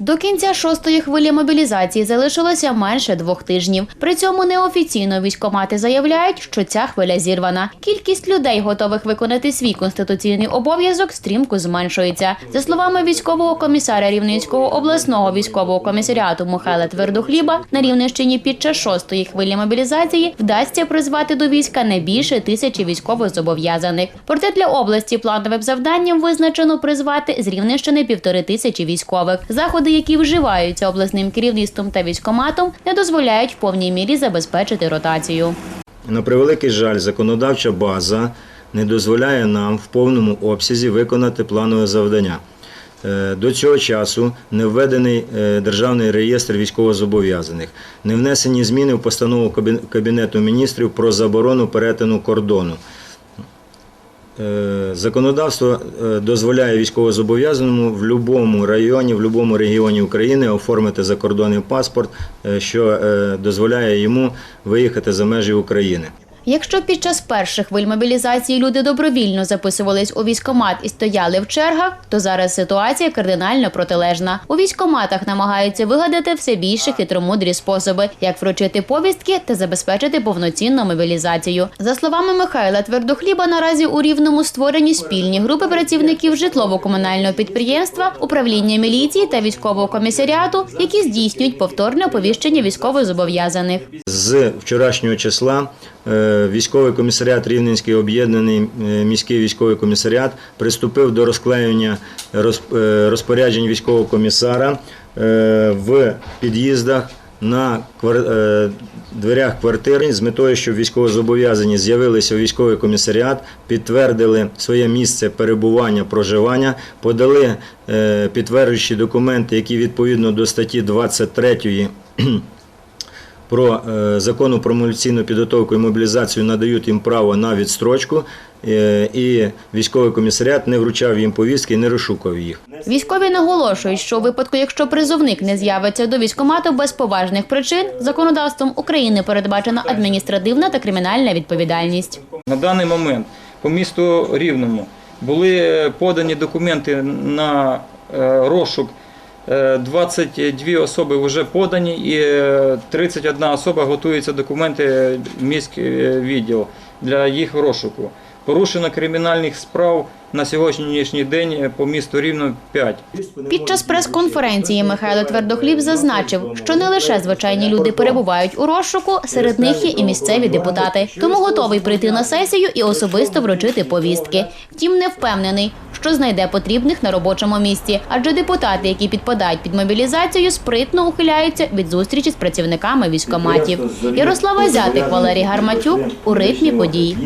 До кінця шостої хвилі мобілізації залишилося менше двох тижнів. При цьому неофіційно військомати заявляють, що ця хвиля зірвана. Кількість людей, готових виконати свій конституційний обов'язок, стрімко зменшується. За словами військового комісара Рівненського обласного військового комісаріату Михайла Твердохліба, на Рівненщині під час шостої хвилі мобілізації вдасться призвати до війська не більше тисячі військовозобов'язаних. Проте для області плановим завданням визначено призвати з Рівненщини півтори тисячі військових. Заходи, які вживаються обласним керівництвом та військоматом, не дозволяють в повній мірі забезпечити ротацію. На превеликий жаль, законодавча база не дозволяє нам в повному обсязі виконати планове завдання. Е, До цього часу не введений е, державний реєстр військовозобов'язаних, не внесені зміни в постанову Кабінету міністрів про заборону перетину кордону. Е, Законодавство е, дозволяє військовозобов'язаному в будь-якому районі, в будь-якому регіоні України оформити закордонний паспорт, е, що дозволяє йому виїхати за межі України. Якщо під час перших хвиль мобілізації люди добровільно записувались у військомат і стояли в чергах, то зараз ситуація кардинально протилежна. У військоматах намагаються вигадати все більше хитромудрі способи, як вручити повістки та забезпечити повноцінну мобілізацію. За словами Михайла Твердохліба, наразі у рівному створені спільні групи працівників житлово-комунального підприємства, управління міліції та військового комісаріату, які здійснюють повторне оповіщення військовозобов'язаних. З вчорашнього числа е, військовий комісаріат Рівненський об'єднаний е, міський військовий комісаріат приступив до розклеювання е, розпоряджень військового комісара е, в під'їздах на дверях квартир з метою, щоб військовозобов'язані з'явилися у військовий комісаріат, підтвердили своє місце перебування, проживання, подали підтверджуючі документи, які відповідно до статті 23 про е, закону про мобілізаційну підготовку і мобілізацію надають їм право на відстрочку, е, і військовий комісаріат не вручав їм повістки і не розшукав їх. Військові наголошують, що у випадку, якщо призовник не з'явиться до військкомату без поважних причин, законодавством України передбачена адміністративна та кримінальна відповідальність. На даний момент по місту Рівному були подані документи на е, розшук. Е, 22 особи вже подані і е, 31 особа готуються документи в міський відділ для їх розшуку. Порушено кримінальних справ на сьогоднішній день по місту Рівно 5. Під час прес-конференції Михайло Твердохліб зазначив, що не лише звичайні люди перебувають у розшуку, серед них є і місцеві депутати. Тому готовий прийти на сесію і особисто вручити повістки. Втім, не впевнений, що знайде потрібних на робочому місці, адже депутати, які підпадають під мобілізацію, спритно ухиляються від зустрічі з працівниками військоматів. Ярослава Зятик, Валерій Гарматюк у ритмі подій.